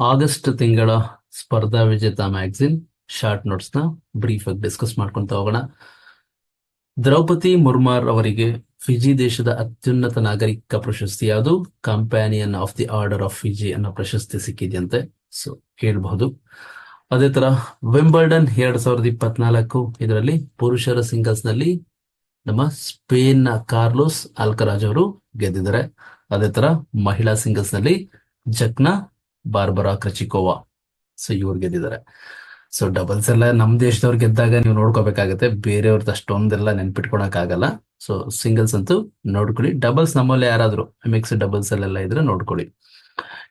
August ತಿಂಗಳ ಸ್ಪರ್ಧಾ Vijetha magazine short ನೋಟ್ಸ್ನ ಬ್ರೀಫ್ ಆಗಿ ಡಿಸ್ಕಸ್ ಮಾಡ್ಕೊಂತ ಹೋಗೋಣ. ದ್ರೌಪದಿ ಮುರ್ಮಾರ್ ಅವರಿಗೆ ಫಿಜಿ ದೇಶದ ಅತ್ಯುನ್ನತ ನಾಗರಿಕ ಪ್ರಶಸ್ತಿ. ಯಾವುದು? Companion of the order of Fiji ಅನ್ನೋ ಪ್ರಶಸ್ತಿ ಸಿಕ್ಕಿದೆಯಂತೆ. ಸೊ ಹೇಳ್ಬಹುದು ಅದೇ ತರ ವಿಂಬಲ್ಡನ್ ಎರಡ್ ಸಾವಿರದ ಇಪ್ಪತ್ನಾಲ್ಕು ಇದರಲ್ಲಿ ಪುರುಷರ ಸಿಂಗಲ್ಸ್ನಲ್ಲಿ ನಮ್ಮ ಸ್ಪೇನ್ನ ಕಾರ್ಲೋಸ್ ಆಲ್ಕರಾಜ್ ಅವರು ಗೆದ್ದಿದ್ದಾರೆ. ಅದೇ ತರ ಮಹಿಳಾ ಸಿಂಗಲ್ಸ್ನಲ್ಲಿ ಜಕ್ನ ಬಾರ್ಬರಾ, ಕ್ರಚಿಕೋವಾ ಸೊ ಇವ್ರು ಗೆದ್ದಿದ್ದಾರೆ. ಸೊ ಡಬಲ್ಸ್ ಎಲ್ಲ ನಮ್ ದೇಶದವ್ರು ಗೆದ್ದಾಗ ನೀವು ನೋಡ್ಕೋಬೇಕಾಗತ್ತೆ. ಬೇರೆಯವ್ರದ್ದು ಅಷ್ಟೊಂದೆಲ್ಲ ನೆನ್ಪಿಟ್ಕೊಳಕ್ ಆಗಲ್ಲ. ಸೊ ಸಿಂಗಲ್ಸ್ ಅಂತೂ ನೋಡ್ಕೊಳ್ಳಿ. ಡಬಲ್ಸ್ ನಮ್ಮಲ್ಲಿ ಯಾರಾದ್ರೂ ಮಿಕ್ಸ್ ಡಬಲ್ಸ್ ಅಲ್ಲೆಲ್ಲ ಇದ್ರೆ ನೋಡ್ಕೊಳ್ಳಿ.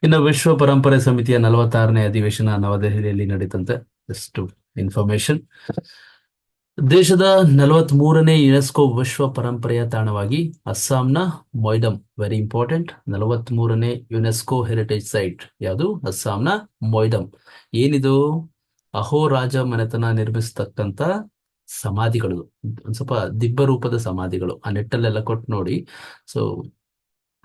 ಇನ್ನು ವಿಶ್ವ ಪರಂಪರೆ ಸಮಿತಿಯ ನಲವತ್ತಾರನೇ ಅಧಿವೇಶನ ನವದೆಹಲಿಯಲ್ಲಿ ನಡೀತಂತೆ. ಜಸ್ಟ್ ಇನ್ಫಾರ್ಮೇಶನ್ ದೇಶದ ನಲವತ್ ಮೂರನೇ ಯುನೆಸ್ಕೋ ವಿಶ್ವ ಪರಂಪರೆಯ ತಾಣವಾಗಿ ಅಸ್ಸಾಂನ ಮೊಯ್ಡಮ್ ವೆರಿ ಇಂಪಾರ್ಟೆಂಟ್ ನಲವತ್ ಮೂರನೇ ಯುನೆಸ್ಕೋ ಹೆರಿಟೇಜ್ ಸೈಟ್ ಯಾವುದು? ಅಸ್ಸಾಂನ ಮೊಯ್ಡಮ್ ಏನಿದು? ಅಹೋರಾಜ ಮನೆತನ ನಿರ್ಮಿಸತಕ್ಕಂತ ಸಮಾಧಿಗಳು. ಒಂದ್ ಸ್ವಲ್ಪ ದಿಬ್ಬ ರೂಪದ ಸಮಾಧಿಗಳು. ಆ ನೆಟ್ಟಲ್ಲೆಲ್ಲ ಕೊಟ್ಟು ನೋಡಿ. ಸೊ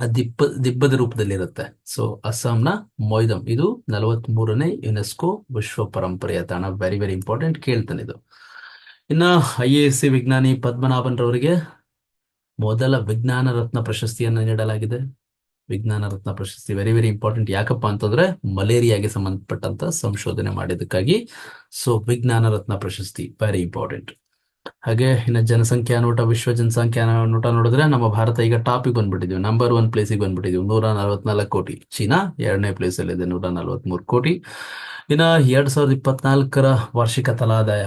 ಆ ದಿಬ್ಬ, ದಿಬ್ಬದ ರೂಪದಲ್ಲಿ ಇರುತ್ತೆ ಸೊ ಅಸ್ಸಾಂನ ಮೊಯ್ದಮ್. ಇದು ನಲವತ್ ಮೂರನೇ ಯುನೆಸ್ಕೋ ವಿಶ್ವ ಪರಂಪರೆಯ ತಾಣ. ವೆರಿ ವೆರಿ ಇಂಪಾರ್ಟೆಂಟ್ ಕೇಳ್ತಾನೆ ಇದು. ಇನ್ನ ಐ ಎ ಎಸ್ ಸಿ ವಿಜ್ಞಾನಿ ಪದ್ಮನಾಭನ್ ರವರಿಗೆ ಮೊದಲ ವಿಜ್ಞಾನ ರತ್ನ ಪ್ರಶಸ್ತಿಯನ್ನು ನೀಡಲಾಗಿದೆ. ವಿಜ್ಞಾನ ರತ್ನ ಪ್ರಶಸ್ತಿ ವೆರಿ ವೆರಿ ಇಂಪಾರ್ಟೆಂಟ್ ಯಾಕಪ್ಪ ಅಂತಂದ್ರೆ ಮಲೇರಿಯಾಗೆ ಸಂಬಂಧಪಟ್ಟಂತ ಸಂಶೋಧನೆ ಮಾಡಿದ್ದಕ್ಕಾಗಿ. ಸೊ ವಿಜ್ಞಾನ ರತ್ನ ಪ್ರಶಸ್ತಿ ವೆರಿ ಇಂಪಾರ್ಟೆಂಟ್ ಹಾಗೆ ಇನ್ನು ಜನಸಂಖ್ಯಾ ನೋಟ, ವಿಶ್ವ ಜನಸಂಖ್ಯಾ ನೋಟ ನೋಡಿದ್ರೆ ನಮ್ಮ ಭಾರತ ಈಗ ಟಾಪಿಗೆ ಬಂದ್ಬಿಟ್ಟಿದ್ವಿ. ನಂಬರ್ ಒನ್ ಪ್ಲೇಸಿಗೆ ಬಂದ್ಬಿಟ್ಟಿದ್ವಿ. ನೂರ ನಲವತ್ನಾಲ್ಕು ಕೋಟಿ. ಚೀನಾ ಎರಡನೇ ಪ್ಲೇಸ್ ಅಲ್ಲಿ ಇದೆ ನೂರ ನಲವತ್ಮೂರು ಕೋಟಿ. ಇನ್ನ ಎರಡ್ ಸಾವಿರದ ಇಪ್ಪತ್ನಾಲ್ಕರ ವಾರ್ಷಿಕ ತಲಾದಾಯ.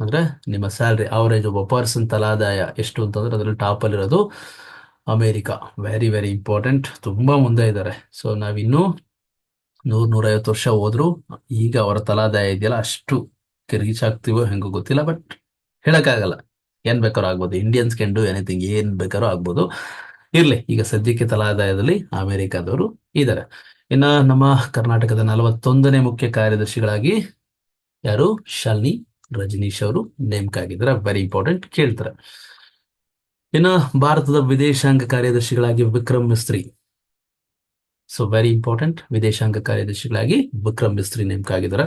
ಅಂದ್ರೆ ನಿಮ್ಮ ಸ್ಯಾಲ್ರಿ ಅವರೇಜ್ ಒಬ್ಬ ಪರ್ಸನ್ ತಲಾದಾಯ ಎಷ್ಟು ಅಂತಂದ್ರೆ ಅದ್ರಲ್ಲಿ ಟಾಪ್ ಅಲ್ಲಿ ಇರೋದು ಅಮೇರಿಕಾ. ವೆರಿ ವೆರಿ ಇಂಪಾರ್ಟೆಂಟ್ ತುಂಬಾ ಮುಂದೆ ಇದ್ದಾರೆ. ಸೊ ನಾವಿನ್ನೂ ನೂರು, ನೂರೈವತ್ತು ವರ್ಷ ಹೋದ್ರು. ಈಗ ಅವರ ತಲಾದಾಯ ಇದೆಯಲ್ಲ, ಅಷ್ಟು ರೀಚ್ ಆಗ್ತೀವೋ ಹೆಂಗೋ ಗೊತ್ತಿಲ್ಲ ಬಟ್ ಹೇಳಕ್ಕಾಗಲ್ಲ. ಏನ್ ಬೇಕಾದ್ರೂ ಆಗ್ಬೋದು. ಇಂಡಿಯನ್ಸ್ ಕ್ಯಾನ್ ಡೂ ಎನಿಥಿಂಗ್ ಏನ್ ಬೇಕಾದ್ರೂ ಆಗ್ಬೋದು. ಇರ್ಲಿ, ಈಗ ಸದ್ಯಕ್ಕೆ ತಲಾದಾಯದಲ್ಲಿ ಅಮೆರಿಕಾದವರು ಇದ್ದಾರೆ. ಇನ್ನ ನಮ್ಮ ಕರ್ನಾಟಕದ ನಲವತ್ತೊಂದನೇ ಮುಖ್ಯ ಕಾರ್ಯದರ್ಶಿಗಳಾಗಿ ಯಾರು? ಶಾಲಿನಿ ರಜನೀಶ್ ಅವರು ನೇಮಕ ಆಗಿದ್ದಾರೆ ವೆರಿ ಇಂಪಾರ್ಟೆಂಟ್ ಕೇಳ್ತಾರೆ. ಇನ್ನ ಭಾರತದ ವಿದೇಶಾಂಗ ಕಾರ್ಯದರ್ಶಿಗಳಾಗಿ Vikram Misri. So very important ವಿದೇಶಾಂಗ ಕಾರ್ಯದರ್ಶಿಗಳಾಗಿ ವಿಕ್ರಮ್ ಮಿಸ್ತ್ರಿ ನೇಮಕ ಆಗಿದ್ದಾರೆ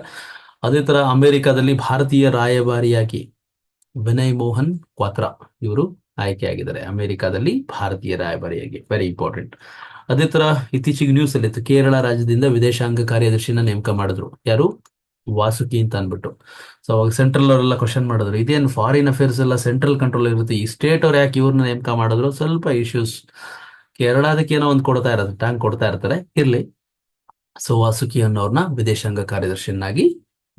ಅದೇ ತರ ಅಮೆರಿಕಾದಲ್ಲಿ ಭಾರತೀಯ ರಾಯಭಾರಿಯಾಗಿ ವಿನಯ್ ಮೋಹನ್ ಕ್ವಾತ್ರಾ ಇವರು ಆಯ್ಕೆಯಾಗಿದ್ದಾರೆ. ಅಮೆರಿಕಾದಲ್ಲಿ ಭಾರತೀಯ ರಾಯಭಾರಿಯಾಗಿ ವೆರಿ ಇಂಪಾರ್ಟೆಂಟ್ ಅದೇ ತರ ಇತ್ತೀಚೆಗೆ ನ್ಯೂಸ್ ಅಲ್ಲಿ ಇತ್ತು, ಕೇರಳ ರಾಜ್ಯದಿಂದ ವಿದೇಶಾಂಗ ಕಾರ್ಯದರ್ಶಿನ ನೇಮಕ ಮಾಡಿದ್ರು. ಯಾರು? ವಾಸುಕಿ ಅಂತ ಅನ್ಬಿಟ್ಟು ಸೊ ಅವಾಗ ಸೆಂಟ್ರಲ್ ಅವರೆಲ್ಲ ಕ್ವಶನ್ ಮಾಡಿದ್ರು. ಇದೇನು ಫಾರಿನ್ ಅಫೇರ್ಸ್ ಎಲ್ಲ ಸೆಂಟ್ರಲ್ ಕಂಟ್ರೋಲ್ ಇರುತ್ತೆ? ಈ ಸ್ಟೇಟ್ ಅವ್ರು ಯಾಕೆ ಇವ್ರನ್ನ ನೇಮಕ ಮಾಡಿದ್ರು? ಸ್ವಲ್ಪ ಇಶ್ಯೂಸ್ ಕೇರಳದಕ್ಕೆ ಏನೋ ಒಂದು ಕೊಡ್ತಾ ಇರೋದು ಟ್ಯಾಂಕ್ ಕೊಡ್ತಾ ಇರ್ತಾರೆ. ಇರ್ಲಿ. ಸೊ ವಾಸುಕಿ ಅನ್ನೋರ್ನ ವಿದೇಶಾಂಗ ಕಾರ್ಯದರ್ಶಿಯನ್ನಾಗಿ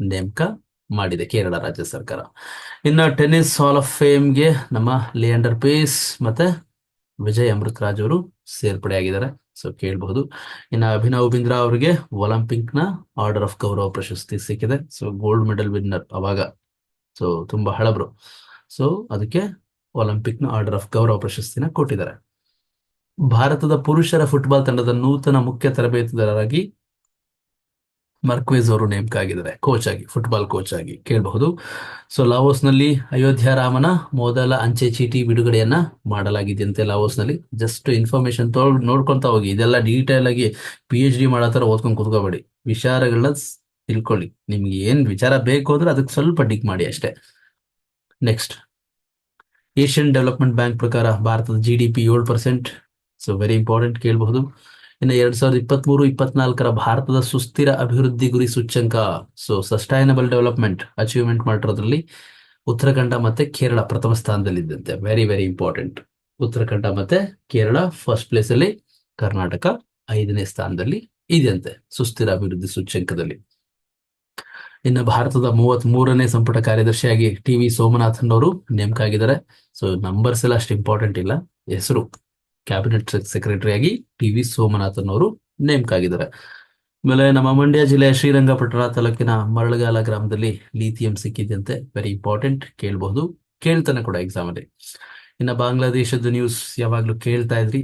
ನೇಮಕ ಮಾಡಿದೆ ಕೇರಳ ರಾಜ್ಯ ಸರ್ಕಾರ. ಇನ್ನು ಟೆನಿಸ್ ಹಾಲ್ ಆಫ್ ಫೇಮ್ಗೆ ನಮ್ಮ ಲಿಯಾಂಡರ್ ಪೇಸ್ ಮತ್ತೆ ವಿಜಯ್ ಅಮೃತರಾಜ್ ಅವರು ಸೇರ್ಪಡೆ ಆಗಿದ್ದಾರೆ ಸೊ ಕೇಳಬಹುದು. ಇನ್ನ ಅಭಿನವ್ ಬಿಂದ್ರಾ ಅವರಿಗೆ ಒಲಿಂಪಿಕ್ನ ಆರ್ಡರ್ ಆಫ್ ಗೌರವ ಪ್ರಶಸ್ತಿ ಸಿಕ್ಕಿದೆ. ಸೊ ಗೋಲ್ಡ್ ಮೆಡಲ್ ವಿನ್ನರ್ ಅವಾಗ. ಸೊ ತುಂಬಾ ಹಳಬ್ರು. ಸೊ ಅದಕ್ಕೆ ಒಲಿಂಪಿಕ್ನ ಆರ್ಡರ್ ಆಫ್ ಗೌರವ ಪ್ರಶಸ್ತಿನ ಕೊಟ್ಟಿದ್ದಾರೆ. ಭಾರತದ ಪುರುಷರ ಫುಟ್ಬಾಲ್ ತಂಡದ ನೂತನ ಮುಖ್ಯ ತರಬೇತುದಾರರಾಗಿ ಮರ್ಕ್ವೇಜ್ ಅವರು ನೇಮಕ ಆಗಿದ್ದಾರೆ ಕೋಚ್ ಆಗಿ ಫುಟ್ಬಾಲ್ ಕೋಚ್ ಆಗಿ ಕೇಳಬಹುದು. ಸೊ ಲಾವೋಸ್ನಲ್ಲಿ ಅಯೋಧ್ಯ ರಾಮನ ಮೊದಲ ಅಂಚೆ ಚೀಟಿ ಬಿಡುಗಡೆಯನ್ನ ಮಾಡಲಾಗಿದೆಯಂತೆ ಲಾವೋಸ್ನಲ್ಲಿ ಜಸ್ಟ್ ಇನ್ಫಾರ್ಮೇಶನ್ ತೊಗೊಂಡು ನೋಡ್ಕೊಂತ ಹೋಗಿ. ಇದೆಲ್ಲ ಡೀಟೇಲ್ ಆಗಿ ಪಿ ಎಚ್ ಡಿ ಮಾಡೋ ತರ ಓದ್ಕೊಂಡು ಕುತ್ಕೋಬೇಡಿ. ವಿಚಾರಗಳನ್ನ ತಿಳ್ಕೊಳ್ಳಿ. ನಿಮ್ಗೆ ಏನ್ ವಿಚಾರ ಬೇಕು ಅಂದ್ರೆ ಅದಕ್ಕೆ ಸ್ವಲ್ಪ ಡಿಕ್ ಮಾಡಿ ಅಷ್ಟೇ. ನೆಕ್ಸ್ಟ್ ಏಷ್ಯನ್ ಡೆವಲಪ್ಮೆಂಟ್ ಬ್ಯಾಂಕ್ ಪ್ರಕಾರ ಭಾರತದ ಜಿ ಡಿ ಪಿ ಏಳು ಪರ್ಸೆಂಟ್ ಸೊ ವೆರಿ ಇಂಪಾರ್ಟೆಂಟ್ ಕೇಳಬಹುದು. ಇನ್ನು ಎರಡ್ ಸಾವಿರದ ಇಪ್ಪತ್ಮೂರು, ಇಪ್ಪತ್ನಾಲ್ಕರ ಭಾರತದ ಸುಸ್ಥಿರ ಅಭಿವೃದ್ಧಿ ಗುರಿ ಸೂಚ್ಯಂಕ. ಸೊ ಸಸ್ಟೈನಬಲ್ ಡೆವಲಪ್ಮೆಂಟ್ ಅಚೀವ್ಮೆಂಟ್ ಮಾಡಿರೋದ್ರಲ್ಲಿ ಉತ್ತರಾಖಂಡ ಮತ್ತೆ ಕೇರಳ ಪ್ರಥಮ ಸ್ಥಾನದಲ್ಲಿದ್ದಂತೆ. ವೆರಿ ವೆರಿ ಇಂಪಾರ್ಟೆಂಟ್ ಉತ್ತರಾಖಂಡ ಮತ್ತೆ ಕೇರಳ ಫಸ್ಟ್ ಪ್ಲೇಸ್ ಅಲ್ಲಿ ಕರ್ನಾಟಕ ಐದನೇ ಸ್ಥಾನದಲ್ಲಿ ಇದೆಯಂತೆ, ಸುಸ್ಥಿರ ಅಭಿವೃದ್ಧಿ ಸೂಚ್ಯಂಕದಲ್ಲಿ. ಇನ್ನು ಭಾರತದ ಮೂವತ್ತ್ ಮೂರನೇ ಸಂಪುಟ ಕಾರ್ಯದರ್ಶಿಯಾಗಿ ಟಿ ವಿ ಸೋಮನಾಥನ್ ಅವರು ನೇಮಕ ಆಗಿದ್ದಾರೆ. ಸೊ ನಂಬರ್ಸ್ ಎಲ್ಲ ಅಷ್ಟು ಇಂಪಾರ್ಟೆಂಟ್ ಇಲ್ಲ. ಹೆಸರು ಕ್ಯಾಬಿನೆಟ್ ಸೆಕ್ರೆಟರಿ ಆಗಿ ಟಿ ವಿ ಸೋಮನಾಥನ್ ಅವರು ನೇಮಕ ಆಗಿದ್ದಾರೆ ಆಮೇಲೆ ನಮ್ಮ ಮಂಡ್ಯ ಜಿಲ್ಲೆಯ ಶ್ರೀರಂಗಪಟ್ಟಣ ತಾಲೂಕಿನ ಮರಳಗಾಲ ಗ್ರಾಮದಲ್ಲಿ ಲಿಥಿಯಂ ಸಿಕ್ಕಿದ್ದಂತೆ ವೆರಿ ಇಂಪಾರ್ಟೆಂಟ್ ಕೇಳಬಹುದು. ಕೇಳ್ತಾನೆ ಕೂಡ ಎಕ್ಸಾಮ್ ಅಲ್ಲಿ. ಇನ್ನ ಬಾಂಗ್ಲಾದೇಶದ ನ್ಯೂಸ್ ಯಾವಾಗ್ಲೂ ಕೇಳ್ತಾ ಇದ್ರಿ.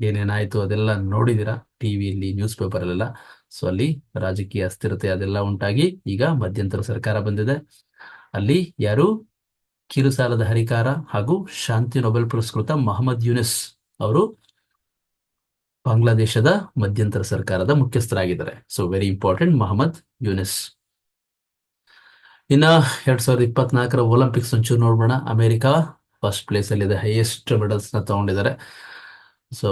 ಏನೇನಾಯ್ತು ಅದೆಲ್ಲ ನೋಡಿದಿರಾ? ಟಿವಿಯಲ್ಲಿ ನ್ಯೂಸ್ ಪೇಪರ್ ಅಲ್ಲೆಲ್ಲ. ಸೊ ಅಲ್ಲಿ ರಾಜಕೀಯ ಅಸ್ಥಿರತೆ ಅದೆಲ್ಲ ಉಂಟಾಗಿ ಈಗ ಮಧ್ಯಂತರ ಸರ್ಕಾರ ಬಂದಿದೆ. ಅಲ್ಲಿ ಯಾರು ಕಿರುಸಾಲದ ಹರಿಕಾರ ಹಾಗೂ ಶಾಂತಿ ನೊಬೆಲ್ ಪುರಸ್ಕೃತ ಮೊಹಮ್ಮದ್ ಯುನಿಸ್ ಅವರು ಬಾಂಗ್ಲಾದೇಶದ ಮಧ್ಯಂತರ ಸರ್ಕಾರದ ಮುಖ್ಯಸ್ಥರಾಗಿದ್ದಾರೆ. So very important Mohammad Yunus. ಇನ್ನ ಎರಡ್ ಸಾವಿರದ ಇಪ್ಪತ್ನಾಲ್ಕರ ಒಲಿಂಪಿಕ್ಸ್ ಒಂಚೂರು ನೋಡೋಣ ಅಮೆರಿಕ ಫಸ್ಟ್ ಪ್ಲೇಸ್ ಅಲ್ಲಿ ಇದೆ ಹೈಯೆಸ್ಟ್ ಮೆಡಲ್ಸ್ನ ತಗೊಂಡಿದ್ದಾರೆ. ಸೊ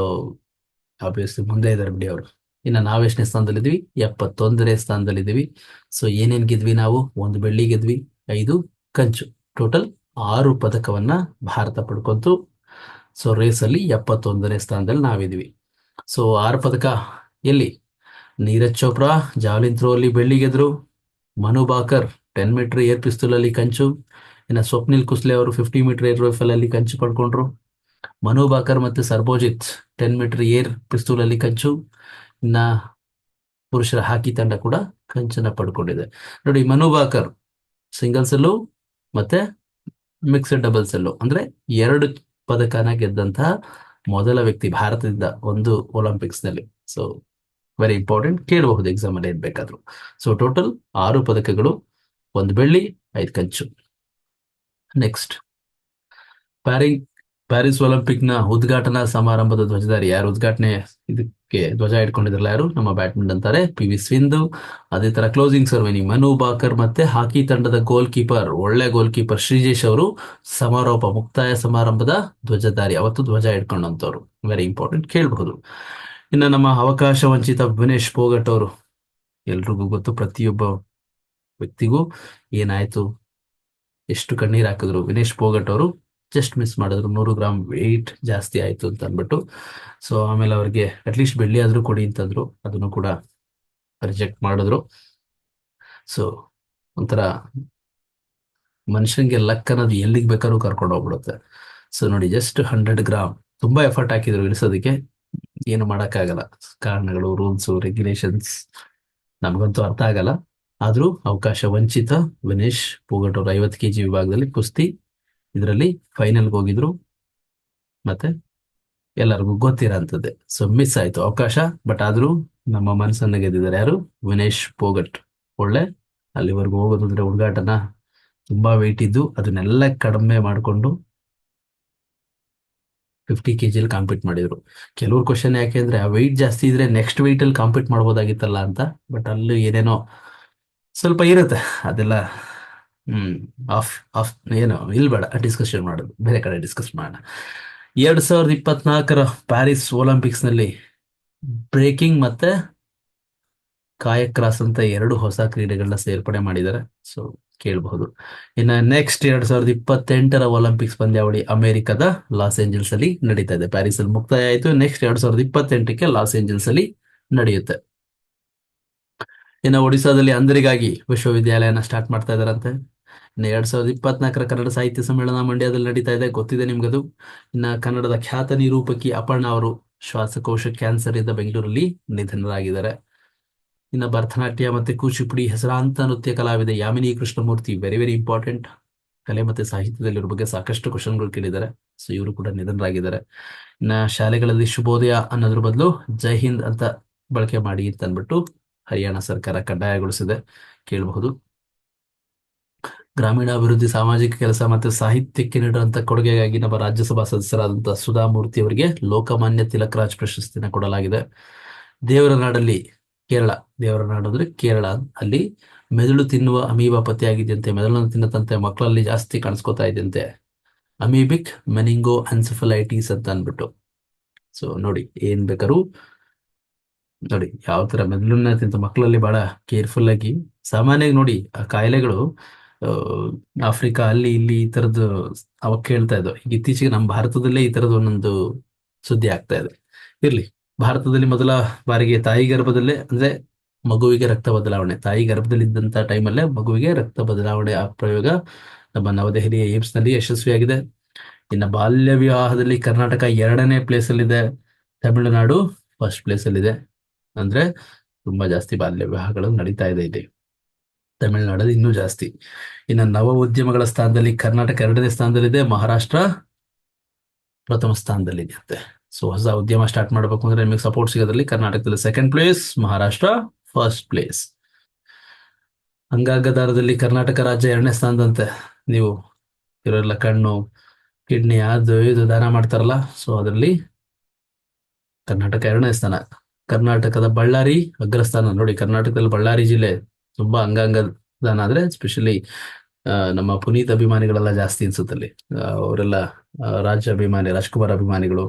ಆಬ್ವಿಯಸ್ಲಿ ಮುಂದೆ ಇದ್ದಾರೆ ಬಿಡಿ ಅವರು. ಇನ್ನು ನಾವ್ ಎಷ್ಟನೇ ಸ್ಥಾನದಲ್ಲಿದ್ವಿ ಎಪ್ಪತ್ತೊಂದನೇ ಸ್ಥಾನದಲ್ಲಿದ್ದೀವಿ. ಸೊ ಏನೇನ್ ಗೆದ್ವಿ ನಾವು? ಒಂದು ಬೆಳ್ಳಿ ಗೆದ್ವಿ, ಐದು, ಕಂಚು. ಟೋಟಲ್ ಆರು ಪದಕವನ್ನ ಭಾರತ ಪಡ್ಕೊಂತು. ಸೊ ರೇಸ್ ಅಲ್ಲಿ ಎಪ್ಪತ್ತೊಂದನೇ ಸ್ಥಾನದಲ್ಲಿ ನಾವಿದ್ವಿ ಸೊ ಆರು ಪದಕ ಎಲ್ಲಿ? ನೀರಜ್ ಚೋಪ್ರಾ, ಜಾವಲಿನ್ ಥ್ರೋ ಅಲ್ಲಿ ಬೆಳ್ಳಿ ಗೆದ್ರು. Manu Bhaker ten meter air pistol ಅಲ್ಲಿ ಕಂಚು. ಇನ್ನು ಸ್ವಪ್ನಿಲ್ ಕುಸ್ಲೆ ಅವರು ಫಿಫ್ಟಿ ಮೀಟರ್ ಏರ್ ರೈಫಲ್ ಅಲ್ಲಿ ಕಂಚು ಪಡ್ಕೊಂಡ್ರು. ಮನು ಬಾಕರ್ ಮತ್ತೆ Sarabjot ten metre air pistol ಅಲ್ಲಿ ಕಂಚು. ಇನ್ನ ಪುರುಷರ ಹಾಕಿ ತಂಡ ಕೂಡ ಕಂಚನ್ನ ಪಡ್ಕೊಂಡಿದೆ. ನೋಡಿ, ಮನು ಬಾಕರ್ ಸಿಂಗಲ್ಸ್ ಅಲ್ಲೂ ಮತ್ತೆ ಮಿಕ್ಸ್ಡ್ ಡಬಲ್ಸ್ ಅಲ್ಲೂ ಅಂದ್ರೆ ಎರಡು ಪದಕನ ಗೆದ್ದಂತಹ ಮೊದಲ ವ್ಯಕ್ತಿ ಭಾರತದಿಂದ ಒಂದು ಒಲಿಂಪಿಕ್ಸ್ನಲ್ಲಿ. ಸೊ ವೆರಿ ಇಂಪಾರ್ಟೆಂಟ್ ಕೇಳಬಹುದು ಎಕ್ಸಾಮ್ ಅಲ್ಲಿ ಇರ್ಬೇಕಾದ್ರು ಸೊ ಟೋಟಲ್ ಆರು ಪದಕಗಳು, ಒಂದು ಬೆಳ್ಳಿ, ಐದು ಕಂಚು. ನೆಕ್ಸ್ಟ್ ಪ್ಯಾರಿ ಪ್ಯಾರಿಸ್ ಒಲಿಂಪಿಕ್ನ ಉದ್ಘಾಟನಾ ಸಮಾರಂಭದ ಧ್ವಜಧಾರಿ ಯಾರು? ಉದ್ಘಾಟನೆ ಇದಕ್ಕೆ ಧ್ವಜ ಇಟ್ಕೊಂಡಿದ್ರಲ್ಲ ಯಾರು? ನಮ್ಮ ಬ್ಯಾಡ್ಮಿಂಟನ್ ತಾರೆ ಪಿ ವಿ ಸಿಂಧು, ಅದೇ ತರ ಕ್ಲೋಸಿಂಗ್ ಸರ್ವೆನಿ ಮನು ಬಾಕರ್ ಮತ್ತೆ ಹಾಕಿ ತಂಡದ ಗೋಲ್ ಕೀಪರ್ ಒಳ್ಳೆ ಗೋಲ್ ಕೀಪರ್ ಶ್ರೀಜೇಶ್ ಅವರು ಸಮಾರೋಪ ಮುಕ್ತಾಯ ಸಮಾರಂಭದ ಧ್ವಜಧಾರಿ. ಅವತ್ತು ಧ್ವಜ ಇಟ್ಕೊಂಡಂತವ್ರು ವೆರಿ ಇಂಪಾರ್ಟೆಂಟ್ ಕೇಳಬಹುದು ಇನ್ನು ನಮ್ಮ ಅವಕಾಶ ವಂಚಿತ ವಿನೇಶ್ ಪೋಗಟ್ ಅವರು, ಎಲ್ರಿಗೂ ಗೊತ್ತು ಪ್ರತಿಯೊಬ್ಬ ವ್ಯಕ್ತಿಗೂ ಏನಾಯ್ತು? ಎಷ್ಟು ಕಣ್ಣೀರ್ ಹಾಕಿದ್ರು? ವಿನೇಶ್ ಪೋಗಟ್ ಅವರು ಜಸ್ಟ್ ಮಿಸ್ ಮಾಡಿದ್ರು. ನೂರು ಗ್ರಾಮ್ ವೆಯ್ಟ್ ಜಾಸ್ತಿ ಆಯ್ತು ಅಂತ ಅಂದ್ಬಿಟ್ಟು. ಸೊ ಆಮೇಲೆ ಅವ್ರಿಗೆ ಅಟ್ಲೀಸ್ಟ್ ಬೆಳ್ಳಿ ಆದ್ರೂ ಕೊಡಿ ಅಂತಂದ್ರು ಅದನ್ನು ಕೂಡ ರಿಜೆಕ್ಟ್ ಮಾಡಿದ್ರು. ಸೊ ಒಂಥರ ಮನುಷ್ಯನ್ಗೆ ಲಕ್ ಅನ್ನೋದು ಎಲ್ಲಿಗೆ ಬೇಕಾದ್ರೂ ಕರ್ಕೊಂಡು ಹೋಗ್ಬಿಡುತ್ತೆ. ಸೊ ನೋಡಿ ಜಸ್ಟ್ ಹಂಡ್ರೆಡ್ ಗ್ರಾಮ್ ತುಂಬಾ ಎಫರ್ಟ್ ಹಾಕಿದ್ರು ಇಳಿಸೋದಕ್ಕೆ. ಏನು ಮಾಡೋಕ್ಕಾಗಲ್ಲ. ಕಾರಣಗಳು ರೂಲ್ಸ್ ರೆಗ್ಯುಲೇಷನ್ಸ್ ನಮಗಂತೂ ಅರ್ಥ ಆಗಲ್ಲ. ಆದ್ರೂ ಅವಕಾಶ ವಂಚಿತ ವಿನೇಶ್ ಪೋಗಟ್ ಅವರು ಐವತ್ತು ಕೆಜಿ ವಿಭಾಗದಲ್ಲಿ ಕುಸ್ತಿ ಇದರಲ್ಲಿ ಫೈನಲ್ಗೆ ಹೋಗಿದ್ರು. ಮತ್ತೆ ಎಲ್ಲರಿಗೂ ಗೊತ್ತಿರೋಂಥದ್ದೇ ಸೊ ಮಿಸ್ ಆಯ್ತು ಅವಕಾಶ ಬಟ್ ಆದ್ರೂ ನಮ್ಮ ಮನಸ್ಸನ್ನು ಗೆದ್ದಿದ್ದಾರೆ ಯಾರು? ವಿನೇಶ್ ಪೋಗಟ್. ಒಳ್ಳೆ, ಅಲ್ಲಿವರೆಗೂ ಹೋಗೋದು ಅಂದ್ರೆ ಹುಡುಗಾಟನ ತುಂಬಾ ವೆಯ್ಟ್ ಇದ್ದು ಅದನ್ನೆಲ್ಲ ಕಡಿಮೆ ಮಾಡಿಕೊಂಡು ಫಿಫ್ಟಿ ಕೆ ಜಿಲಿ ಕಾಂಪೀಟ್ ಮಾಡಿದ್ರು. ಕೆಲವ್ರು ಕ್ವಶನ್ ಯಾಕೆ ಅಂದ್ರೆ, ಆ ವೆಯ್ಟ್ ಜಾಸ್ತಿ ಇದ್ರೆ ನೆಕ್ಸ್ಟ್ ವೆಯ್ಟಲ್ಲಿ ಕಾಂಪೀಟ್ ಮಾಡ್ಬೋದಾಗಿತ್ತಲ್ಲ ಅಂತ ಬಟ್ ಅಲ್ಲಿ ಏನೇನೋ ಸ್ವಲ್ಪ ಇರುತ್ತೆ. ಅದೆಲ್ಲ ಹ್ಮ್ ಆಫ್ ಆಫ್ ಏನು ಇಲ್ಲಿ ಬೇಡ ಡಿಸ್ಕಷನ್ ಮಾಡೋದು, ಬೇರೆ ಕಡೆ ಡಿಸ್ಕಸ್ ಮಾಡೋಣ. ಎರಡ್ ಸಾವಿರದ ಇಪ್ಪತ್ನಾಲ್ಕರ ಪ್ಯಾರಿಸ್ ಒಲಿಂಪಿಕ್ಸ್ನಲ್ಲಿ ಬ್ರೇಕಿಂಗ್ ಮತ್ತೆ ಕಾಯಕ್ ಕ್ರಾಸ್ ಅಂತ ಎರಡು ಹೊಸ ಕ್ರೀಡೆಗಳನ್ನ ಸೇರ್ಪಡೆ ಮಾಡಿದ್ದಾರೆ ಸೊ ಕೇಳಬಹುದು. ಇನ್ನ ನೆಕ್ಸ್ಟ್ ಎರಡ್ ಸಾವಿರದ ಇಪ್ಪತ್ತೆಂಟರ ಒಲಿಂಪಿಕ್ಸ್ ಪಂದ್ಯಾವಳಿ ಅಮೆರಿಕದ ಲಾಸ್ ಏಂಜಲ್ಸ್ ಅಲ್ಲಿ ನಡೀತಾ ಇದೆ. ಪ್ಯಾರಿಸ್ ಅಲ್ಲಿ ಮುಕ್ತಾಯ ಆಯ್ತು ನೆಕ್ಸ್ಟ್ ಎರಡ್ ಸಾವಿರದ ಇಪ್ಪತ್ತೆಂಟಕ್ಕೆ ಲಾಸ್ ಏಂಜಲ್ಸ್ ಅಲ್ಲಿ ನಡೆಯುತ್ತೆ. ಇನ್ನು ಒಡಿಶಾದಲ್ಲಿ ಅಂಧರಿಗಾಗಿ ವಿಶ್ವವಿದ್ಯಾಲಯನ ಸ್ಟಾರ್ಟ್ ಮಾಡ್ತಾ ಇದಾರಂತೆ ಇನ್ನು ಎರಡ್ ಸಾವಿರದ ಇಪ್ಪತ್ನಾಲ್ಕರ ಕನ್ನಡ ಸಾಹಿತ್ಯ ಸಮ್ಮೇಳನ ಮಂಡ್ಯದಲ್ಲಿ ನಡೀತಾ ಇದೆ. ಗೊತ್ತಿದೆ ನಿಮ್ಗದು? ಇನ್ನ ಕನ್ನಡದ ಖ್ಯಾತ ನಿರೂಪಕಿ ಅಪರ್ಣ ಅವರು ಶ್ವಾಸಕೋಶ ಕ್ಯಾನ್ಸರ್ ಇಂದ ಬೆಂಗಳೂರಲ್ಲಿ ನಿಧನರಾಗಿದ್ದಾರೆ. ಇನ್ನು ಭರತನಾಟ್ಯ ಮತ್ತೆ ಕೂಚಿಪುಡಿ ಹೆಸರಾಂತ ನೃತ್ಯ ಕಲಾವಿದೆ Yamini Krishnamurthy very very important ಕಲೆ ಮತ್ತೆ ಸಾಹಿತ್ಯದಲ್ಲಿ ಇವ್ರ ಬಗ್ಗೆ ಸಾಕಷ್ಟು ಕ್ವಶನ್ಗಳು ಕೇಳಿದ್ದಾರೆ. ಸೊ ಇವರು ಕೂಡ ನಿಧನರಾಗಿದ್ದಾರೆ. ಇನ್ನ ಶಾಲೆಗಳಲ್ಲಿ ಶುಭೋದಯ ಅನ್ನೋದ್ರ ಬದಲು ಜೈ ಹಿಂದ್ ಅಂತ ಬಳಕೆ ಮಾಡಿ ಅಂತ ಅಂದ್ಬಿಟ್ಟು ಹರಿಯಾಣ ಸರ್ಕಾರ ಕಡ್ಡಾಯಗೊಳಿಸಿದೆ. ಕೇಳಬಹುದು. ಗ್ರಾಮೀಣಾಭಿವೃದ್ಧಿ, ಸಾಮಾಜಿಕ ಕೆಲಸ ಮತ್ತು ಸಾಹಿತ್ಯಕ್ಕೆ ನೀಡುವಂತಹ ಕೊಡುಗೆಗಾಗಿ ನಮ್ಮ ರಾಜ್ಯಸಭಾ ಸದಸ್ಯರಾದಂತಹ ಸುಧಾಮೂರ್ತಿ ಅವರಿಗೆ ಲೋಕಮಾನ್ಯ ತಿಲಕ್ ರಾಜ್ ಪ್ರಶಸ್ತಿನ ಕೊಡಲಾಗಿದೆ. ದೇವರ ನಾಡಲ್ಲಿ ಕೇರಳ, ದೇವರ ನಾಡು ಅಂದ್ರೆ ಕೇರಳ. ಅಲ್ಲಿ ಮೆದುಳು ತಿನ್ನುವ ಅಮೀಬಾ ಪತ್ತೆಯಾಗಿದೆಯಂತೆ ಮೆದುಳನ್ನು ತಿನ್ನತಂತೆ, ಮಕ್ಕಳಲ್ಲಿ ಜಾಸ್ತಿ ಕಾಣಿಸ್ಕೊತಾ ಇದೆಯಂತೆ. ಅಮೀಬಿಕ್ ಮೆನಿಂಗೋ ಅನ್ಸಫಲೈಟಿಸ್ ಅಂತ ಅಂದ್ಬಿಟ್ಟು. ಸೊ ನೋಡಿ, ಏನ್ ಬೇಕಾದ್ರು ನೋಡಿ, ಯಾವ ತರ ಮೆದುಳನ್ನ ತಿಂತ ಮಕ್ಕಳಲ್ಲಿ ಬಹಳ ಕೇರ್ಫುಲ್ ಆಗಿ, ಸಾಮಾನ್ಯವಾಗಿ ನೋಡಿ, ಆ ಕಾಯಿಲೆಗಳು ಆಫ್ರಿಕಾ, ಅಲ್ಲಿ, ಇಲ್ಲಿ ಈ ತರದ್ದು ಅವಾಗ ಕೇಳ್ತಾ ಇದ್ದವು. ಈಗ ಇತ್ತೀಚೆಗೆ ನಮ್ಮ ಭಾರತದಲ್ಲೇ ಈ ತರದ್ದು ಒಂದೊಂದು ಸುದ್ದಿ ಆಗ್ತಾ ಇದೆ. ಇರ್ಲಿ, ಭಾರತದಲ್ಲಿ ಮೊದಲ ಬಾರಿಗೆ ತಾಯಿ ಗರ್ಭದಲ್ಲೇ, ಅಂದ್ರೆ ಮಗುವಿಗೆ ರಕ್ತ ಬದಲಾವಣೆ. ತಾಯಿ ಗರ್ಭದಲ್ಲಿದ್ದಂತ ಟೈಮಲ್ಲೇ ಮಗುವಿಗೆ ರಕ್ತ ಬದಲಾವಣೆ ಆ ಪ್ರಯೋಗ ನಮ್ಮ ನವದೆಹಲಿಯ ಏಮ್ಸ್ನಲ್ಲಿ ಯಶಸ್ವಿಯಾಗಿದೆ. ಇನ್ನು ಬಾಲ್ಯ ವಿವಾಹದಲ್ಲಿ ಕರ್ನಾಟಕ ಎರಡನೇ ಪ್ಲೇಸ್ ಅಲ್ಲಿದೆ. ತಮಿಳುನಾಡು ಫಸ್ಟ್ ಪ್ಲೇಸ್ ಅಲ್ಲಿದೆ. ಅಂದ್ರೆ ತುಂಬಾ ಜಾಸ್ತಿ ಬಾಲ್ಯ ವಿವಾಹಗಳು ನಡೀತಾ ಇದೆ ಇಲ್ಲಿ. ತಮಿಳುನಾಡಲ್ಲಿ ಇನ್ನೂ ಜಾಸ್ತಿ. ಇನ್ನು ನವ ಉದ್ಯಮಗಳ ಸ್ಥಾನದಲ್ಲಿ ಕರ್ನಾಟಕ ಎರಡನೇ ಸ್ಥಾನದಲ್ಲಿದೆ, ಮಹಾರಾಷ್ಟ್ರ ಪ್ರಥಮ ಸ್ಥಾನದಲ್ಲಿದೆ ಅಂತೆ. ಸೊ ಹೊಸ ಉದ್ಯಮ ಸ್ಟಾರ್ಟ್ ಮಾಡಬೇಕು ಅಂದ್ರೆ ನಿಮಗೆ ಸಪೋರ್ಟ್ ಸಿಗೋದ್ರಲ್ಲಿ ಕರ್ನಾಟಕದಲ್ಲಿ second place Maharashtra first place ಅಂಗಾಗದಾರದಲ್ಲಿ Karnataka ರಾಜ್ಯ ಎರಡನೇ ಸ್ಥಾನದಂತೆ. ನೀವು ಇವರೆಲ್ಲ ಕಣ್ಣು, ಕಿಡ್ನಿ, ಅದು, ಇದು ದಾನ ಮಾಡ್ತಾರಲ್ಲ ಸೊ ಅದರಲ್ಲಿ ಕರ್ನಾಟಕ ಎರಡನೇ ಸ್ಥಾನ. ಕರ್ನಾಟಕದ ಬಳ್ಳಾರಿ ಅಗ್ರಸ್ಥಾನ. ನೋಡಿ, ಕರ್ನಾಟಕದಲ್ಲಿ ಬಳ್ಳಾರಿ ಜಿಲ್ಲೆ ತುಂಬಾ ಅಂಗಾಂಗ ದಾನ ಆದ್ರೆ ಸ್ಪೆಷಲಿ ನಮ್ಮ ಪುನೀತ್ ಅಭಿಮಾನಿಗಳೆಲ್ಲ ಜಾಸ್ತಿ ಅನ್ಸುತ್ತಲ್ಲಿ ಅವರೆಲ್ಲ ರಾಜ್ಯ ಅಭಿಮಾನಿ, ರಾಜ್ಕುಮಾರ್ ಅಭಿಮಾನಿಗಳು.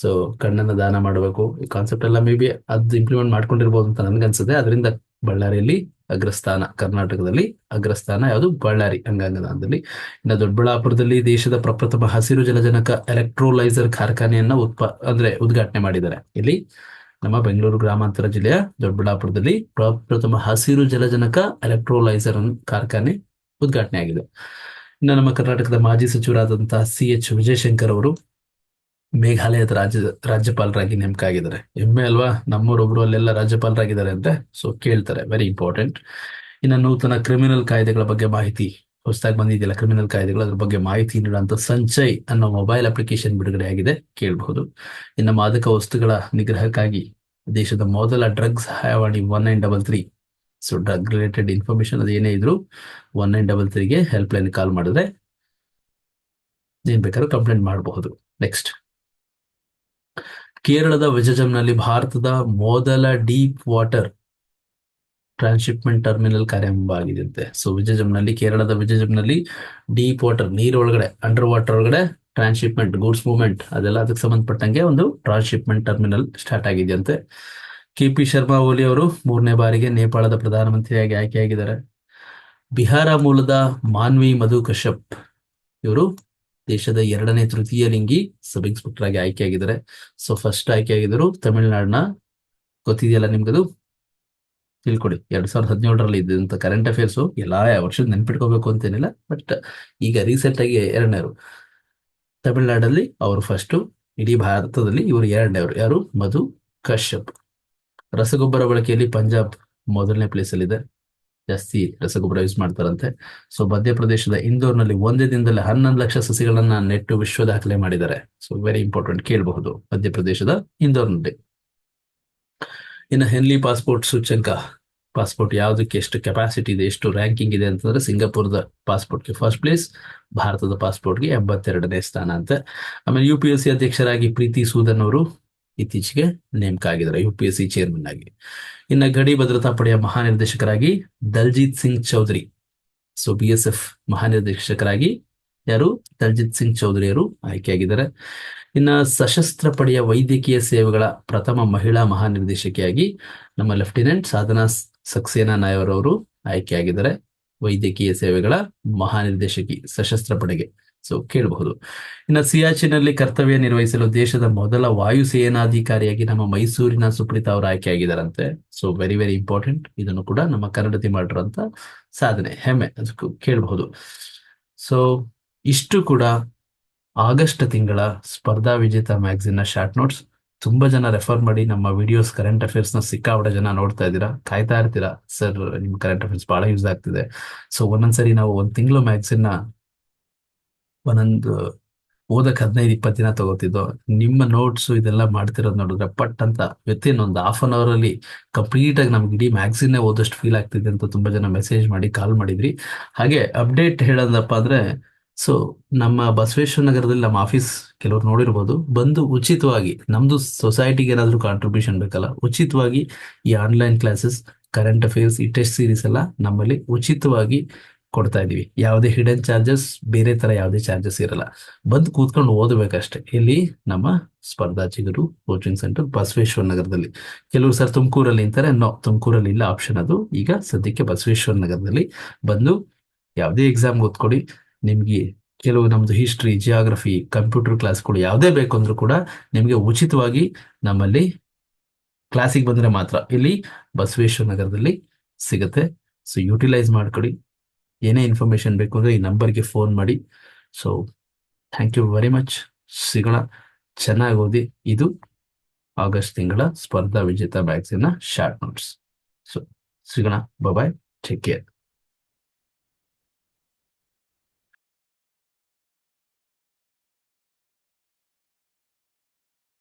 ಸೊ ಕಣ್ಣನ್ನ ದಾನ ಮಾಡಬೇಕು. ಈ ಕಾನ್ಸೆಪ್ಟ್ ಎಲ್ಲ ಮೇ ಬಿ ಅದು ಇಂಪ್ಲಿಮೆಂಟ್ ಮಾಡ್ಕೊಂಡಿರ್ಬೋದು ಅಂತ ನನ್ಗನ್ಸುತ್ತೆ. ಅದರಿಂದ ಬಳ್ಳಾರಿಯಲ್ಲಿ ಅಗ್ರಸ್ಥಾನ, ಕರ್ನಾಟಕದಲ್ಲಿ ಅಗ್ರಸ್ಥಾನ ಯಾವುದು? ಬಳ್ಳಾರಿ ಅಂಗಾಂಗದಾನದಲ್ಲಿ ಇನ್ನು ದೊಡ್ಡಬಳ್ಳಾಪುರದಲ್ಲಿ ದೇಶದ ಪ್ರಪ್ರಥಮ ಹಸಿರು ಜಲಜನಕ ಎಲೆಕ್ಟ್ರೋಲೈಸರ್ ಕಾರ್ಖಾನೆಯನ್ನ ಉತ್ಪ, ಅಂದ್ರೆ ಉದ್ಘಾಟನೆ ಮಾಡಿದ್ದಾರೆ. ಇಲ್ಲಿ ನಮ್ಮ ಬೆಂಗಳೂರು ಗ್ರಾಮಾಂತರ ಜಿಲ್ಲೆಯ ದೊಡ್ಡಬಳ್ಳಾಪುರದಲ್ಲಿ ಪ್ರಪ್ರಥಮ ಹಸಿರು ಜಲಜನಕ ಎಲೆಕ್ಟ್ರೋಲೈಸರ್ ಕಾರ್ಖಾನೆ ಉದ್ಘಾಟನೆ ಆಗಿದೆ ಇನ್ನು ನಮ್ಮ ಕರ್ನಾಟಕದ ಮಾಜಿ ಸಚಿವರಾದಂತಹ ಸಿ ಎಚ್ ವಿಜಯಶಂಕರ್ ಅವರು ಮೇಘಾಲಯದ ರಾಜ್ಯ, ರಾಜ್ಯಪಾಲರಾಗಿ ನೇಮಕ ಆಗಿದ್ದಾರೆ ಹೆಮ್ಮೆ ಅಲ್ವಾ? ನಮ್ಮೂರೊಬ್ರು ಅಲ್ಲೆಲ್ಲ ರಾಜ್ಯಪಾಲರಾಗಿದ್ದಾರೆ ಅಂತ. ಸೊ ಕೇಳ್ತಾರೆ. ವೆರಿ ಇಂಪಾರ್ಟೆಂಟ್ ಇನ್ನು ನೂತನ ಕ್ರಿಮಿನಲ್ ಕಾಯ್ದೆಗಳ ಬಗ್ಗೆ ಮಾಹಿತಿ ಹೊಸದಾಗಿ ಬಂದಿದೆಯಲ್ಲ ಕ್ರಿಮಿನಲ್ ಕಾಯ್ದೆಗಳು, ಅದ್ರ ಬಗ್ಗೆ ಮಾಹಿತಿ ನೀಡುವಂತ ಸಂಚಯ್ ಅನ್ನೋ ಮೊಬೈಲ್ ಅಪ್ಲಿಕೇಶನ್ ಬಿಡುಗಡೆ ಆಗಿದೆ. ಕೇಳಬಹುದು. ಇನ್ನು ಮಾದಕ ವಸ್ತುಗಳ ನಿಗ್ರಹಕ್ಕಾಗಿ ದೇಶದ ಮೊದಲ ಡ್ರಗ್ ಸಹಾಯವಾಣಿ one nine double three. So drug related information ಅದು ಏನೇ ಇದ್ರು ಒನ್ ನೈನ್ ಡಬಲ್ ತ್ರೀಗೆ ಹೆಲ್ಪ್ ಲೈನ್ ಕಾಲ್ ಮಾಡಿದ್ರೆ ಏನ್ ಬೇಕಾದ್ರೂ ಕಂಪ್ಲೇಂಟ್ ಮಾಡಬಹುದು. ನೆಕ್ಸ್ಟ್ ಕೇರಳದ ವಿಜಜಂನಲ್ಲಿ ಭಾರತದ ಮೊದಲ ಡೀಪ್ ವಾಟರ್ ಟ್ರಾನ್ಸ್ಶಿಪ್ಮೆಂಟ್ ಟರ್ಮಿನಲ್ ಕಾರ್ಯಾರಂಭ ಆಗಿದಂತೆ ಸೊ ವಿಜಜಂನಲ್ಲಿ ಕೇರಳದ ವಿಜಜಂನಲ್ಲಿ ಡೀಪ್ ವಾಟರ್ ನೀರ್ ಒಳಗಡೆ ಅಂಡರ್ ವಾಟರ್ ಒಳಗಡೆ ಟ್ರಾನ್ಸ್ಶಿಪ್ಮೆಂಟ್ ಗೂಡ್ಸ್ ಮೂವ್ಮೆಂಟ್ ಅದೆಲ್ಲ ಅದಕ್ಕೆ ಸಂಬಂಧಪಟ್ಟಂಗೆ ಒಂದು ಟ್ರಾನ್ಸ್ಶಿಪ್ಮೆಂಟ್ ಟರ್ಮಿನಲ್ ಸ್ಟಾರ್ಟ್ ಆಗಿದೆಯಂತೆ. ಕೆ ಪಿ ಶರ್ಮಾ ಓಲಿ ಅವರು ಮೂರನೇ ಬಾರಿಗೆ ನೇಪಾಳದ ಪ್ರಧಾನಮಂತ್ರಿಯಾಗಿ ಆಯ್ಕೆಯಾಗಿದ್ದಾರೆ. ಬಿಹಾರ ಮೂಲದ ಮಾನ್ವಿ ಮಧು ಕಶ್ಯಪ್ ಇವರು ದೇಶದ ಎರಡನೇ ತೃತೀಯ ಲಿಂಗಿ ಸಬ್ ಇನ್ಸ್ಪೆಕ್ಟರ್ ಆಗಿ ಆಯ್ಕೆಯಾಗಿದ್ದಾರೆ. ಸೊ ಫಸ್ಟ್ ಆಯ್ಕೆಯಾಗಿದ್ದರು ತಮಿಳುನಾಡಿನ, ಗೊತ್ತಿದೆಯಲ್ಲ ನಿಮ್ಗದು? ತಿಳ್ಕೊಡಿ. ಎರಡ್ ಸಾವಿರದ ಹದಿನೇಳರಲ್ಲಿ ಇದ್ದಂತ ಕರೆಂಟ್ ಅಫೇರ್ಸ್ ಎಲ್ಲಾ ವರ್ಷದ ನೆನ್ಪಿಟ್ಕೋಬೇಕು ಅಂತೇನಿಲ್ಲ ಬಟ್ ಈಗ ರೀಸೆಂಟ್ ಆಗಿ ಎರಡನೇರು ತಮಿಳುನಾಡಲ್ಲಿ ಅವರು ಫಸ್ಟ್ ಇಡೀ ಭಾರತದಲ್ಲಿ ಇವರು ಎರಡನೇವರು ಯಾರು? ಮಧು ಕಶ್ಯಪ್. ರಸಗೊಬ್ಬರ ಬಳಕೆಯಲ್ಲಿ ಪಂಜಾಬ್ ಮೊದಲನೇ ಪ್ಲೇಸ್ ಅಲ್ಲಿ ಇದೆ ಜಾಸ್ತಿ ರಸಗೊಬ್ಬರ ಯೂಸ್ ಮಾಡ್ತಾರಂತೆ. ಸೊ ಮಧ್ಯಪ್ರದೇಶದ ಇಂದೋರ್ನಲ್ಲಿ ಒಂದೇ ದಿನದಲ್ಲಿ ಹನ್ನೊಂದು ಲಕ್ಷ ಸಸಿಗಳನ್ನ ನೆಟ್ಟು ವಿಶ್ವ ದಾಖಲೆ ಮಾಡಿದ್ದಾರೆ. ಸೊ ವೆರಿ ಇಂಪಾರ್ಟೆಂಟ್ ಕೇಳಬಹುದು ಮಧ್ಯಪ್ರದೇಶದ ಇಂದೋರ್ನಲ್ಲಿ. ಇನ್ನು ಹೆನ್ಲಿ ಪಾಸ್ಪೋರ್ಟ್ ಸೂಚಂಕ ಪಾಸ್ಪೋರ್ಟ್ ಯಾವುದಕ್ಕೆ ಎಷ್ಟು ಕೆಪಾಸಿಟಿ ಇದೆ, ಎಷ್ಟು ರ್ಯಾಂಕಿಂಗ್ ಇದೆ ಅಂತಂದ್ರೆ ಸಿಂಗಾಪುರದ ಪಾಸ್ಪೋರ್ಟ್ಗೆ ಫಸ್ಟ್ ಪ್ಲೇಸ್ ಭಾರತದ ಪಾಸ್ಪೋರ್ಟ್ಗೆ ಎಂಬತ್ತೆರಡನೇ ಸ್ಥಾನ ಅಂತ. ಆಮೇಲೆ ಯು ಪಿ ಎಸ್ ಸಿ ಅಧ್ಯಕ್ಷರಾಗಿ ಪ್ರೀತಿ ಸೂದನ್ ಅವರು ಇತ್ತೀಚೆಗೆ ನೇಮಕ ಆಗಿದ್ದಾರೆ U P S C chairman ಆಗಿ. ಇನ್ನು ಗಡಿ ಭದ್ರತಾ ಪಡೆಯ ಮಹಾನಿರ್ದೇಶಕರಾಗಿ Daljit Singh Chaudhary so B S F ಮಹಾನಿರ್ದೇಶಕರಾಗಿ ಯಾರು? ದಲ್ಜಿತ್ ಸಿಂಗ್ ಚೌಧರಿ ಅವರು ಆಯ್ಕೆಯಾಗಿದ್ದಾರೆ. ಇನ್ನ ಸಶಸ್ತ್ರ ಪಡೆಯ ವೈದ್ಯಕೀಯ ಸೇವೆಗಳ ಪ್ರಥಮ ಮಹಿಳಾ ಮಹಾನಿರ್ದೇಶಕಿಯಾಗಿ ನಮ್ಮ ಲೆಫ್ಟಿನೆಂಟ್ ಸಾಧನಾ ಸಕ್ಸೇನಾ ನಾಯರ್ ಅವರು ಆಯ್ಕೆಯಾಗಿದ್ದಾರೆ. ವೈದ್ಯಕೀಯ ಸೇವೆಗಳ ಮಹಾನಿರ್ದೇಶಕಿ ಸಶಸ್ತ್ರ ಪಡೆಗೆ. ಸೊ ಕೇಳಬಹುದು. ಇನ್ನು ಸಿಯಾಚಿನಲ್ಲಿ ಕರ್ತವ್ಯ ನಿರ್ವಹಿಸಲು ದೇಶದ ಮೊದಲ ವಾಯುಸೇನಾಧಿಕಾರಿಯಾಗಿ ನಮ್ಮ ಮೈಸೂರಿನ ಸುಪ್ರೀತಾ ಅವರು ಆಯ್ಕೆಯಾಗಿದ್ದಾರಂತೆ. ಸೊ ವೆರಿ ವೆರಿ ಇಂಪಾರ್ಟೆಂಟ್ ಇದನ್ನು ಕೂಡ ನಮ್ಮ ಕನ್ನಡತಿ ಮಾಡಿರುವಂತ ಸಾಧನೆ, ಹೆಮ್ಮೆ. ಅದಕ್ಕೂ ಕೇಳಬಹುದು. ಸೊ ಇಷ್ಟು ಕೂಡ ಆಗಸ್ಟ್ ತಿಂಗಳ ಸ್ಪರ್ಧಾ ವಿಜೇತ ಮ್ಯಾಗ್ಝಿನ್ನ ಶಾರ್ಟ್ ನೋಟ್ಸ್ ತುಂಬಾ ಜನ ರೆಫರ್ ಮಾಡಿ ನಮ್ಮ ವಿಡಿಯೋಸ್ ಕರೆಂಟ್ ಅಫೇರ್ಸ್ನ ಸಿಕ್ಕಾಪಟ್ಟೆ ಜನ ನೋಡ್ತಾ ಇದ್ದೀರಾ? ಕಾಯ್ತಾ ಇರ್ತೀರಾ? ಸರ್ ನಿಮ್ ಕರೆಂಟ್ ಅಫೇರ್ಸ್ ಬಹಳ ಯೂಸ್ ಆಗ್ತಿದೆ. ಸೊ ಒಂದೊಂದ್ಸರಿ ನಾವು ಒಂದ್ ತಿಂಗಳು ಮ್ಯಾಗ್ಝಿನ್ನ ಒಂದೊಂದು ಓದಕ್ ಹದಿನೈದು ಇಪ್ಪತ್ತು ದಿನ ತಗೋತಿದ್ದು, ನಿಮ್ಮ ನೋಟ್ಸ್ ಇದೆಲ್ಲ ಮಾಡ್ತಿರೋದು ನೋಡಿದ್ರೆ ಪಟ್ ಅಂತ ವಿತಿನ್ ಒಂದು ಹಾಫ್ ಅನ್ ಅವರ್ ಅಲ್ಲಿ ಕಂಪ್ಲೀಟ್ ಆಗಿ ನಮ್ಗೆ ಇಡೀ ಮ್ಯಾಗ್ಝಿನ್ ಓದಷ್ಟು ಫೀಲ್ ಆಗ್ತಿದೆ ಅಂತ ತುಂಬಾ ಜನ ಮೆಸೇಜ್ ಮಾಡಿ ಕಾಲ್ ಮಾಡಿದ್ರಿ. ಹಾಗೆ ಅಪ್ಡೇಟ್ ಹೇಳೋದಪ್ಪ ಅಂದ್ರೆ ಸೊ ನಮ್ಮ ಬಸವೇಶ್ವರ ನಗರದಲ್ಲಿ ನಮ್ಮ ಆಫೀಸ್ ಕೆಲವರು ನೋಡಿರ್ಬೋದು. ಬಂದು ಉಚಿತವಾಗಿ, ನಮ್ದು ಸೊಸೈಟಿಗೆ ಏನಾದರೂ ಕಾಂಟ್ರಿಬ್ಯೂಷನ್ ಬೇಕಲ್ಲ, ಉಚಿತವಾಗಿ ಈ ಆನ್ಲೈನ್ ಕ್ಲಾಸಸ್ ಕರೆಂಟ್ ಅಫೇರ್ಸ್ ಈ ಟೆಸ್ಟ್ ಸೀರೀಸ್ ಎಲ್ಲ ನಮ್ಮಲ್ಲಿ ಉಚಿತವಾಗಿ ಕೊಡ್ತಾ ಇದೀವಿ ಯಾವುದೇ ಹಿಡನ್ ಚಾರ್ಜಸ್ ಬೇರೆ ತರ ಯಾವುದೇ ಚಾರ್ಜಸ್ ಇರಲ್ಲ. ಬಂದು ಕೂತ್ಕೊಂಡು ಓದಬೇಕಷ್ಟೇ. ಇಲ್ಲಿ ನಮ್ಮ ಸ್ಪರ್ಧಾ ಚಿಗುರು ಕೋಚಿಂಗ್ ಸೆಂಟರ್ ಬಸವೇಶ್ವರ ನಗರದಲ್ಲಿ. ಕೆಲವರು ಸರ್ ತುಮಕೂರಲ್ಲಿ ಅಂತಾರೆ ನೋ, ತುಮಕೂರಲ್ಲಿ ಇಲ್ಲ ಆಪ್ಷನ್ ಅದು. ಈಗ ಸದ್ಯಕ್ಕೆ ಬಸವೇಶ್ವರ ನಗರದಲ್ಲಿ ಬಂದು ಯಾವುದೇ ಎಕ್ಸಾಮ್ ಓದ್ಕೊಡಿ. ನಿಮ್ಗೆ ಕೆಲವು ನಮ್ದು ಹಿಸ್ಟ್ರಿ ಜಿಯಾಗ್ರಫಿ ಕಂಪ್ಯೂಟರ್ ಕ್ಲಾಸ್ಗಳು ಯಾವುದೇ ಬೇಕು ಅಂದ್ರೂ ಕೂಡ ನಿಮಗೆ ಉಚಿತವಾಗಿ ನಮ್ಮಲ್ಲಿ ಕ್ಲಾಸಿಗೆ ಬಂದರೆ ಮಾತ್ರ. ಇಲ್ಲಿ ಬಸವೇಶ್ವರ ನಗರದಲ್ಲಿ ಸಿಗುತ್ತೆ. ಸೊ ಯೂಟಿಲೈಸ್ ಮಾಡ್ಕೊಳ್ಳಿ ಏನೇ ಇನ್ಫಾರ್ಮೇಶನ್ ಬೇಕು ಅಂದರೆ ಈ ನಂಬರ್ಗೆ ಫೋನ್ ಮಾಡಿ. So thank you very much ಸಿಗೋಣ. ಚೆನ್ನಾಗಿ ಓದಿ. ಇದು ಆಗಸ್ಟ್ ತಿಂಗಳ ಸ್ಪರ್ಧಾ ವಿಜೇತ ಮ್ಯಾಗ್ಝಿನ್ನ ಶಾರ್ಟ್ ನೋಟ್ಸ್ ಸೊ ಸಿಗೋಣ. Bye take care